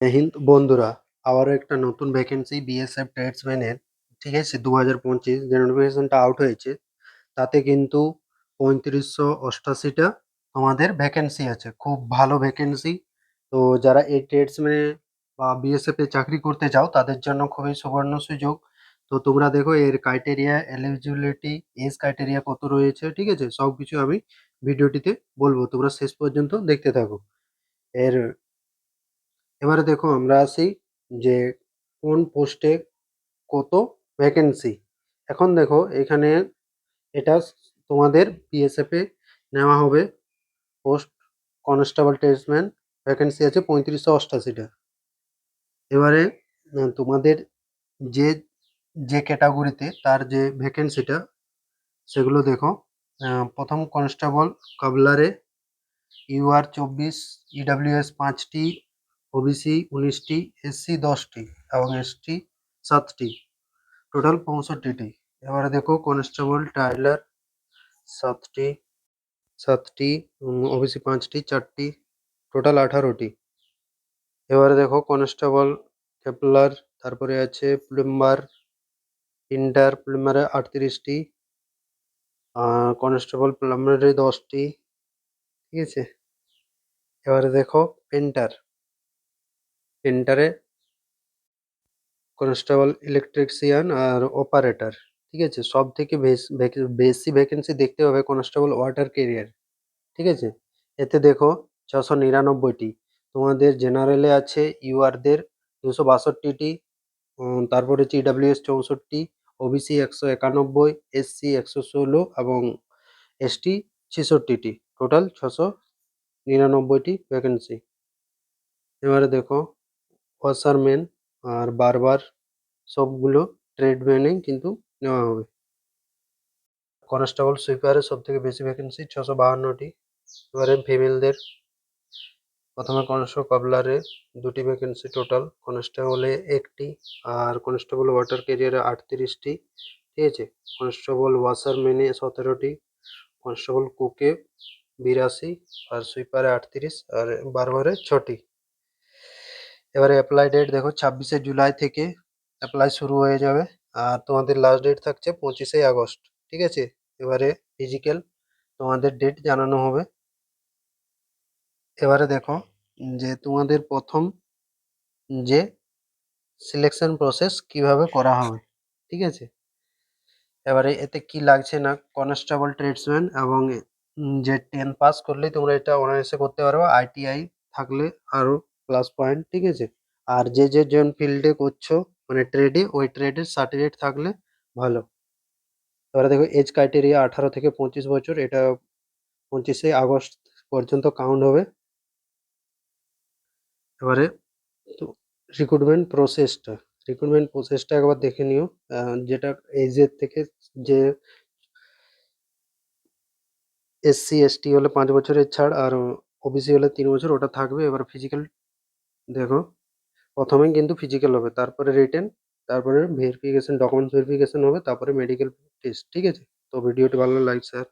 হিন্দ বন্ধুরা, আবারও একটা নতুন ভ্যাকেন্সি বিএসএফ ট্রেডসম্যানের ঠিক আছে দু হাজার পঁচিশ যে নোটিফিকেশনটা আউট হয়েছে, তাতে কিন্তু পঁয়ত্রিশশো অষ্টাশিটা আমাদের ভ্যাকেন্সি আছে, খুব ভালো ভ্যাকেন্সি তো যারা এই ট্রেডসম্যানে বা বিএসএফে চাকরি করতে চাও, তাদের জন্য খুবই সুবর্ণ সুযোগ। তো তোমরা দেখো, এর ক্রাইটেরিয়া এলিজিবিলিটি এজ ক্রাইটেরিয়া কত রয়েছে, ঠিক আছে সব কিছু আমি ভিডিওটিতে বলব, তোমরা শেষ পর্যন্ত দেখতে থাকো। এর এবারে দেখো আমরা আসি যে কোন পোস্টে কত ভ্যাকেন্সি এখন দেখো এখানে এটা তোমাদের বিএসএফ নেওয়া হবে। পোস্ট কনস্টেবল টেস্টম্যান ভ্যাকেন্সি আছে পঁয়ত্রিশশো অষ্টাশিটা এবারে তোমাদের যে যে ক্যাটাগরিতে তার যে ভ্যাকেন্সিটা সেগুলো দেখো। প্রথম কনস্টেবল কাবলারে ইউআর চব্বিশ ইডাব্লিউএস পাঁচটি ওবিসি উনিশটি এসসি দশটি এবং এসটি সাতটি। টোটাল পঁয়ষট্টিটি। এবারে দেখো কনস্টেবল টাইলার সাতটি সাতটি ওবিসি পাঁচটি, চারটি টোটাল আঠারোটি। এবারে দেখো কনস্টেবল কেপলার তারপরে আছে প্লুম্বার ইন্টার প্লুম্বারে আটত্রিশটি কনস্টেবল প্লাম্বারে দশটি, ঠিক আছে? এবারে দেখো পেন্টার পেন্টারে কনস্টেবল, ইলেকট্রিশিয়ান আর অপারেটর, ঠিক আছে? সব থেকে বেশি ভ্যাকেন্সি দেখতে হবে কনস্টেবল ওয়াটার কেরিয়ার, ঠিক আছে? এতে দেখো ছশো নিরানব্বইটি, তোমাদের জেনারেলে আছে ইউআরদের দুশো বাষট্টিটি তারপরে হচ্ছে ইডাব্লিউএস চৌষট্টি, ওবিসি একশো একানব্বই, এসসি একশো ষোলো এবং এসটি ছেষট্টিটি। টোটাল ছশো নিরানব্বইটি ভ্যাকেন্সি এবারে দেখো ওয়াশারম্যান আর বারবার সবগুলো ট্রেডম্যানেই কিন্তু নেওয়া হবে। কনস্টেবল সুইপারের সব থেকে বেশি ভ্যাকেন্সি ছশো বাহান্নটি। এবারে ফিমেলদের প্রথমে কনস্টেবল কবলারে দুটি ভ্যাকেন্সি টোটাল কনস্টেবলে একটি আর কনস্টেবল ওয়াটার ক্যারিয়ারে আটত্রিশটি। ঠিক আছে? কনস্টেবল ওয়াশারম্যানে সতেরোটি, কনস্টেবল কুকে বিরাশি আর সুইপারে আটত্রিশ আর বারবারে ছটি। এবারে অ্যাপ্লাই ডেট দেখো, ছাব্বিশে জুলাই থেকে অ্যাপ্লাই শুরু হয়ে যাবে। আর তোমাদের লাস্ট ডেট থাকছে পঁচিশে আগস্ট, ঠিক আছে? এবারে ফিজিক্যাল তোমাদের ডেট জানানো হবে। এবারে দেখো, যে তোমাদের প্রথম যে সিলেকশন প্রসেস কীভাবে করা হবে, ঠিক আছে? এবারে এতে কি লাগছে না কনস্টেবল ট্রেডসম্যান এবং যে টেন পাস করলেই তোমরা এটা অনায়াসে করতে পারবে। আইটিআই থাকলে আরও প্লাস পয়েন্ট ঠিক আছে? আর যে যে জন ফিল্ডে করছ মানে ট্রেডে ওই ট্রেডের সার্টিফিকেট থাকলে ভালো। এবারে দেখো এজ ক্রাইটেরিয়া আঠারো থেকে পঁচিশ বছর, এটা পঁচিশে আগস্ট পর্যন্ত কাউন্ট হবে। এবারে তো রিক্রুটমেন্ট প্রসেসটা রিক্রুটমেন্ট প্রসেসটা একবার দেখে নিও। যেটা এজের থেকে যে এসসি এসটি হলে পাঁচ বছরের ছাড়, আর ওবিসি হলে তিন বছর, ওটা থাকবে। এবার ফিজিক্যাল দেখো। প্রথমে কিন্তু ফিজিক্যাল হবে, তারপরে রিটেন তারপরে ভেরিফিকেশন ডকুমেন্টস ভেরিফিকেশন হবে, তারপরে মেডিকেল টেস্ট ঠিক আছে? তো ভিডিওটি ভালো লাইক স্যার